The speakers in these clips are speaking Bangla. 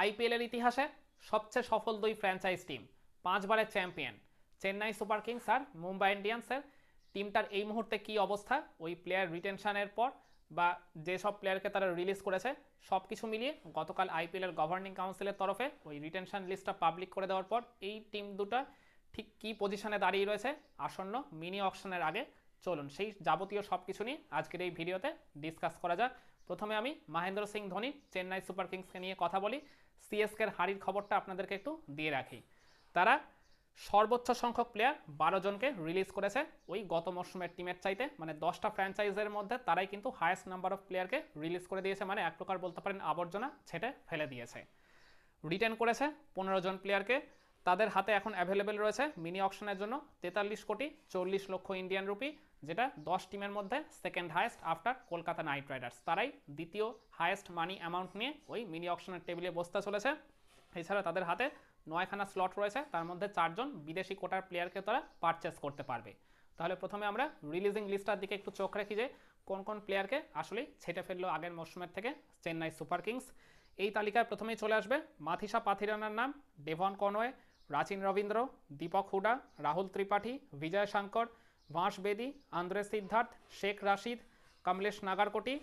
আইপিএলের ইতিহাসে সবচেয়ে সফল দুই ফ্র্যাঞ্চাইজ টিম পাঁচবারের চ্যাম্পিয়ন চেন্নাই সুপার কিংস আর মুম্বাই ইন্ডিয়ান্সের। টিমটার এই মুহূর্তে কি অবস্থা? ওই প্লেয়ার রিটেনশনের পর বা যেসব প্লেয়ারকে তারা রিলিজ করেছে সব কিছু মিলিয়ে গতকাল আইপিএলের গভর্নিং কাউন্সিলের তরফে ওই রিটেনশন লিস্টটা পাবলিক করে দেওয়ার পর এই টিম দুটো ঠিক কী পজিশনে দাঁড়িয়ে রয়েছে, আসন্ন মিনি অকশনের আগে। চলুন, সেই যাবতীয় সব কিছু নিয়ে আজকের এই ভিডিওতে ডিসকাস করা যাক। প্রথমে আমি মহেন্দ্র সিং ধোনি, চেন্নাই সুপার কিংসকে নিয়ে কথা বলি। সিএসকের হারির খবরটা আপনাদেরকে একটু দিয়ে রাখি। তারা সর্বোচ্চ সংখ্যক প্লেয়ার বারো জনকে রিলিজ করেছে ওই গত মরশুমের টিমের চাইতে। মানে দশটা ফ্র্যাঞ্চাইজের মধ্যে তারাই কিন্তু হায়েস্ট নাম্বার অফ প্লেয়ারকে রিলিজ করে দিয়েছে। মানে এক প্রকার বলতে পারেন আবর্জনা ছেটে ফেলে দিয়েছে। রিটেন করেছে পনেরো জন প্লেয়ারকে তাদের হাতে এখন অ্যাভেলেবেল রয়েছে মিনি অকশনের জন্য তেতাল্লিশ কোটি চল্লিশ লক্ষ ইন্ডিয়ান রুপি যেটা দশ টিমের মধ্যে second highest after Kolkata Knight Riders তারাই দ্বিতীয় হায়েস্ট মানি অ্যামাউন্ট নিয়ে ওই মিনি অকশনের টেবিলে বসতে চলেছে। এছাড়া তাদের হাতে নয়খানা স্লট রয়েছে। তার মধ্যে চারজন বিদেশি কোটার প্লেয়ারকে তারা পারচেস করতে পারবে। তাহলে প্রথমে আমরা রিলিজিং লিস্টার দিকে একটু চোখ রাখি যে কোন কোন প্লেয়ারকে আসলেই ছেটে ফেলল আগের মরশুমের থেকে চেন্নাই সুপার কিংস। এই তালিকায় প্রথমেই চলে আসবে মাথিসা পাথিরানার নাম, Devon Conway, Rachin Ravindra, Deepak Hooda, Rahul Tripathi, Vijay Shankar Vansh Bedi Andre Siddharth, Sheikh Rasheed, Kamlesh Nagarkoti,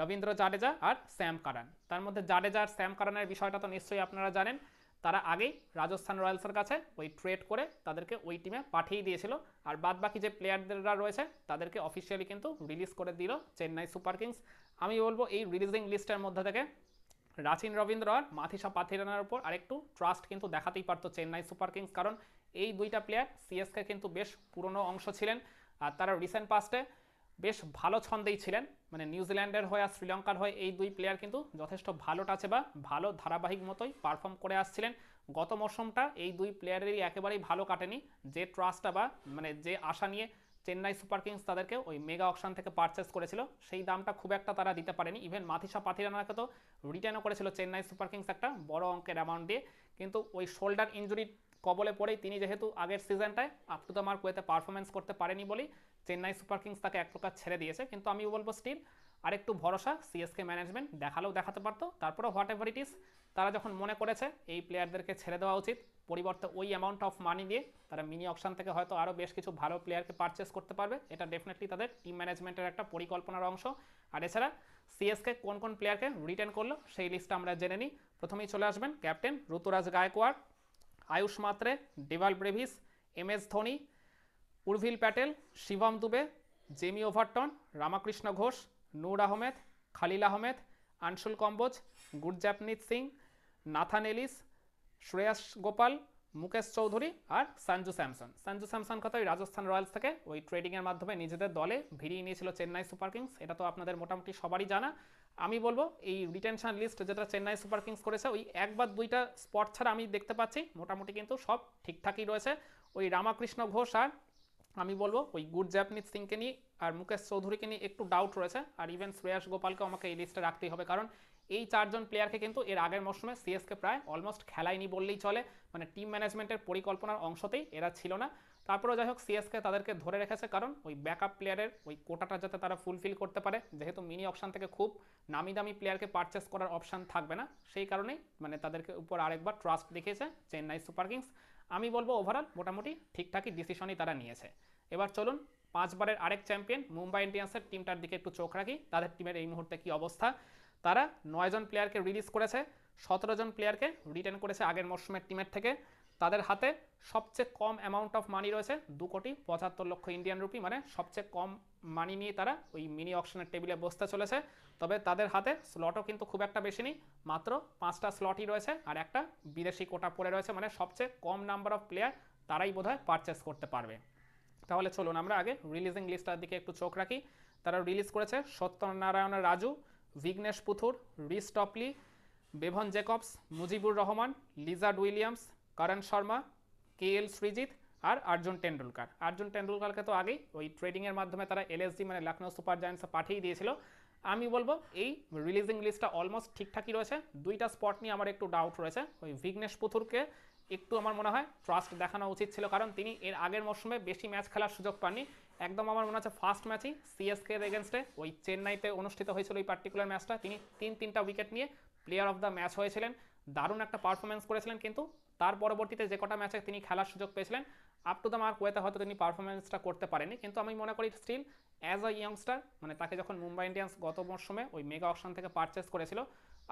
Ravindra Jadeja আর শ্যাম কারান। তার মধ্যে জাডেজা আর শ্যাম কারানের বিষয়টা তো নিশ্চয়ই আপনারা জানেন। তারা আগেই রাজস্থান রয়্যালসের কাছে ওই ট্রেড করে তাদেরকে ওই টিমে পাঠিয়ে দিয়েছিল। আর বাদ বাকি যে প্লেয়াররা রয়েছে, তাদেরকে অফিসিয়ালি কিন্তু রিলিজ করে দিল চেন্নাই সুপার কিংস। আমি বলব এই রিলিজিং লিস্টের মধ্যে থেকে রাচিন রবীন্দ্র আর মাথিসা পাথিরানার উপর আরেকটু ট্রাস্ট কিন্তু দেখাতেই পারতো চেন্নাই সুপার কিংস। কারণ এই দুইটা প্লেয়ার সিএসকে কিন্তু বেশ পুরনো অংশ ছিলেন, আর তারা রিসেন্ট পাস্টে বেশ ভালো ছন্দেই ছিলেন। মানে নিউজিল্যান্ডের হয়ে আর শ্রীলঙ্কার হয়ে এই দুই প্লেয়ার কিন্তু যথেষ্ট ভালো টাচে বা ভালো ধারাবাহিক মতোই পারফর্ম করে আসছিলেন। গত মরশুমটা এই দুই প্লেয়ারেরই একেবারেই ভালো কাটেনি। যে ট্রাস্টটা বা মানে যে আশা নিয়ে চেন্নাই সুপার কিংস তাদেরকে ওই মেগা অকশন থেকে পারচেস করেছিল, সেই দামটা খুব একটা তারা দিতে পারেনি। ইভেন মাথিসা পাথিরানাকে তো রিটার্নও করেছিল চেন্নাই সুপার কিংস একটা বড় অঙ্কের অ্যামাউন্ট দিয়ে। কিন্তু ওই শোল্ডার ইঞ্জুরি কবলে পড়েই তিনি যেহেতু আগের সিজনটায় আপ টু দ্য মার্ক ওয়েতে পারফরমেন্স করতে পারেনি বলেই চেন্নাই সুপার কিংস তাকে এক প্রকার ছেড়ে দিয়েছে। কিন্তু আমি বলব স্টিল আরেকটু ভরসা সিএসকে ম্যানেজমেন্ট দেখালেও দেখাতে পারতো। তারপরে হোয়াট এভার ইট ইস তারা যখন মনে করেছে এই প্লেয়ারদেরকে ছেড়ে দেওয়া উচিত, পরিবর্তে ওই অ্যামাউন্ট অফ মানি দিয়ে তারা মিনি অকশন থেকে হয়তো আরও বেশ কিছু ভালো প্লেয়ারকে পারচেস করতে পারবে। এটা ডেফিনেটলি তাদের টিম ম্যানেজমেন্টের একটা পরিকল্পনার অংশ। আর এছাড়া সিএসকে কোন কোন প্লেয়ারকে রিটার্ন করল, সেই লিস্টটা আমরা জেনে নিই। প্রথমেই চলে আসবেন captain Ruturaj Gaikwad. Ayush Mhatre Dewald Brevis M S Dhoni Urvil Patel Shivam Dube Jamie Overton Ramakrishna Ghosh Noor Ahmad Khaleel Ahmed Anshul Kamboj Gurjapneet Singh Nathan Ellis Shreyas Gopal Mukesh Choudhary আর সঞ্জু স্যামসন। সঞ্জু স্যামসন কথা ওই রাজস্থান রয়্যালস থেকে ওই ট্রেডিংয়ের মাধ্যমে নিজেদের দলে ভিড়িয়ে নিয়েছিল চেন্নাই সুপার কিংস এটা তো আপনাদের মোটামুটি সবারই জানা। আমি বলব, এই রিটেনশন লিস্ট যেটা চেন্নাই সুপার কিংস করেছে, ওই এক বা দুইটা স্পট ছাড়া আমি দেখতে পাচ্ছি। মোটামুটি কিন্তু সব ঠিকঠাকই রয়েছে। ওই রামাকৃষ্ণ ঘোষ আর আমি বলব, ওই গুড জ্যাপনিজ সিংকে নিয়ে আর মুকেশ চৌধুরীকে নিয়ে একটু ডাউট রয়েছে। আর ইভেন শ্রেয়াস গোপালকেও আমাকে এই লিস্টে রাখতেই হবে। কারণ এই চারজন প্লেয়ারকে কিন্তু এর আগের মরশুমে সিএসকে প্রায় অলমোস্ট খেলায়নি বললেই চলে। মানে টিম ম্যানেজমেন্টের পরিকল্পনার অংশতেই এরা ছিল না। তারপরেও যাই হোক সিএসকে তাদেরকে ধরে রেখেছে। কারণ ওই ব্যাকআপ প্লেয়ারের ওই কোটাটা যাতে তারা ফুলফিল করতে পারে। যেহেতু মিনি অপশান থেকে খুব নামি দামি প্লেয়ারকে পারচেস করার অপশান থাকবে না। সেই কারণেই মানে তাদেরকে উপর আরেকবার ট্রাস্ট দেখিয়েছে চেন্নাই সুপার কিংস। আমি বলব ওভারঅল মোটামুটি ঠিকঠাকই ডিসিশনই তারা নিয়েছে। এবার চলুন, পাঁচবারের আরেক চ্যাম্পিয়ন মুম্বাই ইন্ডিয়ান্সের টিমটার দিকে একটু চোখ রাখি, তাদের টিমের এই মুহূর্তে কি অবস্থা। তারা নয়জন প্লেয়ারকে রিলিজ করেছে, সতেরো জন প্লেয়ারকে রিটার্ন করেছে আগের মরশুমের টিমের থেকে। তাদের হাতে সবচেয়ে কম অ্যামাউন্ট অফ মানি রয়েছে দু কোটি পঁচাত্তর লক্ষ ইন্ডিয়ান রুপি মানে সবচেয়ে কম মানি নিয়ে তারা ওই মিনি অকশনের টেবিলে বসতে চলেছে। তবে তাদের হাতে স্লটও কিন্তু খুব একটা বেশি নেই, মাত্র পাঁচটা স্লটই রয়েছে আর একটা বিদেশি কোটা পড়ে রয়েছে মানে সবচেয়ে কম নাম্বার অফ প্লেয়ার তারাই বোধহয় পারচেস করতে পারবে। তাহলে চলুন আমরা আগে রিলিজিং লিস্টটার দিকে একটু চোখ রাখি। তারা রিলিজ করেছে Satyanarayana Raju Vignesh Puthur Reece Topley Bevon Jacobs Mujeebur Rahman Lizaad Williams Karn Sharma K L Srijith আর অর্জুন টেন্ডুলকার। অর্জুন টেন্ডুলকারকে তো আগেই ওই ট্রেডিংয়ের মাধ্যমে তারা এলএসজি মানে লখনৌ সুপার জায়ান্টসে পাঠিয়ে দিয়েছিল। আমি বলব, এই রিলিজিং লিস্টটা অলমোস্ট ঠিকঠাকই রয়েছে। দুইটা স্পট নিয়ে আমার একটু ডাউট রয়েছে। ওই ভিঘ্নেশ পুথুরকে একটু আমার মনে হয় ট্রাস্ট দেখানো উচিত ছিল, কারণ তিনি এর আগের মরশুমে বেশি ম্যাচ খেলার সুযোগ পাননি। একদম আমার মনে হচ্ছে ফার্স্ট ম্যাচই সিএসকে এগেনস্টে ওই চেন্নাইতে অনুষ্ঠিত হয়েছিল এই পার্টিকুলার ম্যাচটা তিনি তিন তিনটা উইকেট নিয়ে প্লেয়ার অফ দ্য ম্যাচ হয়েছিলেন। দারুণ একটা পারফরমেন্স করেছিলেন কিন্তু তার পরবর্তীতে যে কটা ম্যাচে তিনি খেলার সুযোগ পেয়েছিলেন আপ টু দ্য মার্ক ওয়েতে হয়তো তিনি পারফরমেন্সটা করতে পারেনি কিন্তু আমি মনে করি স্টিল অ্যাজ আ ইয়ংস্টার মানে তাকে যখন মুম্বাই ইন্ডিয়ান্স গত মরশুমে ওই মেগা অপশন থেকে পারচেস করেছিল,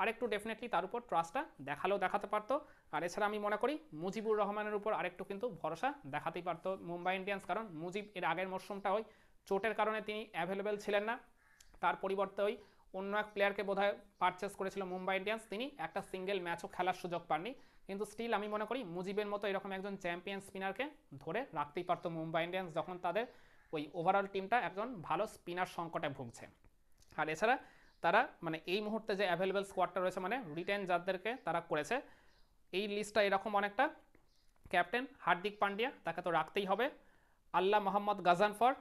আরেকটু ডেফিনেটলি তার উপর ট্রাস্টটা দেখালেও দেখাতে পারতো। আর এছাড়া আমি মনে করি মুজিবুর রহমানের উপর আরেকটু কিন্তু ভরসা দেখাতেই পারতো মুম্বাই ইন্ডিয়ান্স। কারণ মুজিব এর আগের মরশুমটা ওই চোটের কারণে তিনি অ্যাভেলেবেল ছিলেন না। তার পরিবর্তে ওই অন্য এক প্লেয়ারকে বোধহয় পারচেস করেছিল মুম্বাই ইন্ডিয়ান্স তিনি একটা সিঙ্গেল ম্যাচও খেলার সুযোগ পাননি। কিন্তু স্টিল আমি মনে করি মুজিবের মতো এরকম একজন চ্যাম্পিয়ন স্পিনারকে ধরে রাখতেই পারতো মুম্বাই ইন্ডিয়ান্স যখন তাদের ওই ওভারঅল টিমটা একজন ভালো স্পিনার সংকটে ভুগছে। আর এছাড়া তারা মানে এই মুহূর্তে যে অ্যাভেলেবেল স্কোয়াডটা রয়েছে মানে রিটেন যাদেরকে তারা করেছে, এই লিস্টটা এরকম অনেকটা। ক্যাপ্টেন হার্দিক পান্ডিয়া, তাকে তো রাখতেই হবে। আল্লাহ মোহাম্মদ গাজানফর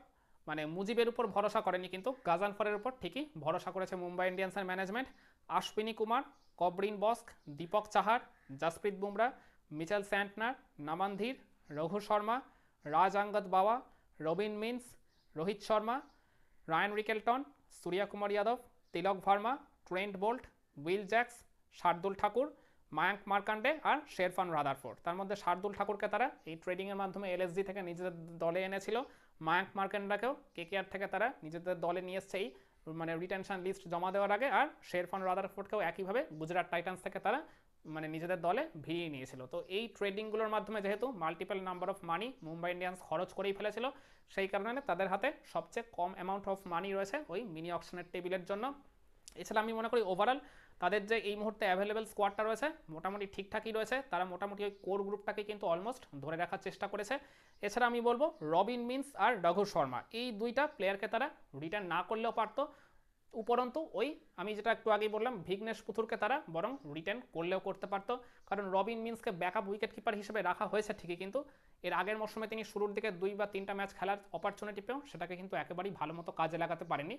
মানে মুজিবের উপর ভরসা করেনি কিন্তু গাজানফরের উপর ঠিকই ভরসা করেছে Mumbai ইন্ডিয়ান্সের management Ashwini Kumar, কবরিন Bosque, Dipak Chahar, Jasprit Bumrah, Mitchell Santner নামানধীর Raghu Sharma, Raj আঙ্গদ বাওয়া, Robin means, Rohit Sharma, Ryan Rickelton, Surya Kumar Yadav, Tilak Verma, Trent Boult, will Jacks, Shardul Thakur, Mayank Markande R Sherfane Rutherford. তার মধ্যে শার্দুল ঠাকুরকে তারা এই ট্রেডিংয়ের মাধ্যমে এলএসজি থেকে নিজেদের দলে এনেছিল। মায়াঙ্ক কে আর থেকে তারা নিজেদের দলে নিয়ে এসছে এই মানে রিটেনশন লিস্ট জমা দেওয়ার আগে, আর শেরফান রাদারফোর্ডকেও একইভাবে গুজরাট টাইটান্স থেকে তারা মানে নিজেদের দলে ভিড়িয়ে নিয়েছিল। তো এই ট্রেডিংগুলোর মাধ্যমে যেহেতু multiple number of money Mumbai Indians খরচ করেই ফেলেছিল, সেই কারণে তাদের হাতে সবচেয়ে কম অ্যামাউন্ট অফ মানি রয়েছে ওই মিনি অপশনের টেবিলের জন্য। এছাড়া আমি মনে করি ওভারঅল তাদের যে এই মুহূর্তে অ্যাভেলেবেল স্কোয়াডটা রয়েছে, মোটামুটি ঠিকঠাকই রয়েছে। তারা মোটামুটি ওই কোর গ্রুপটাকে কিন্তু অলমোস্ট ধরে রাখার চেষ্টা করেছে। এছাড়া আমি বলব রবিন মিন্স আর রঘু শর্মা, এই দুইটা প্লেয়ারকে তারা রিটার্ন না করলেও পারতো। উপরন্তু ওই আমি যেটা একটু আগেই বললাম ভিঘ্নেশ পুথুরকে তারা বরং রিটার্ন করলেও করতে পারতো। কারণ রবিন মিন্সকে ব্যাকআপ উইকেট কিপার হিসেবে রাখা হয়েছে ঠিকই, কিন্তু এর আগের মরশুমে তিনি শুরুর দিকে দুই বা তিনটা ম্যাচ খেলার অপরচুনিটি পেয়েও সেটাকে কিন্তু একেবারেই ভালো মতো কাজে লাগাতে পারেনি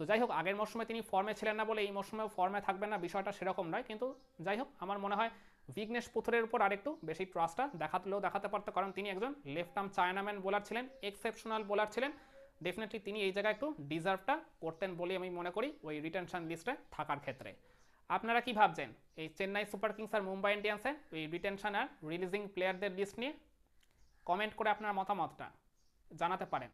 তো যাই হোক, আগের মরশুমে তিনি ফর্মে ছিলেন না বলে এই মরশুমেও ফর্মে থাকবেন না, বিষয়টা সেরকম নয়। কিন্তু যাই হোক, আমার মনে হয় বিঘ্নেশ পুথুরের উপর আরেকটু বেশি ট্রাস্টটা দেখাতেও দেখাতে পারতো, কারণ তিনি একজন লেফট আর্ম চায়নাম্যান বোলার ছিলেন এক্সেপশনাল বোলার ছিলেন। ডেফিনেটলি তিনি এই জায়গায় একটু ডিজার্ভটা করতেন বলে আমি মনে করি ওই রিটেনশন লিস্টে থাকার ক্ষেত্রে। আপনারা কি ভাবছেন? এই চেন্নাই সুপার কিংস আর মুম্বাই ইন্ডিয়ান্সের ওই রিটেনশন আর রিলিজিং প্লেয়ারদের লিস্ট নিয়ে কমেন্ট করে আপনার মতামতটা জানাতে পারেন।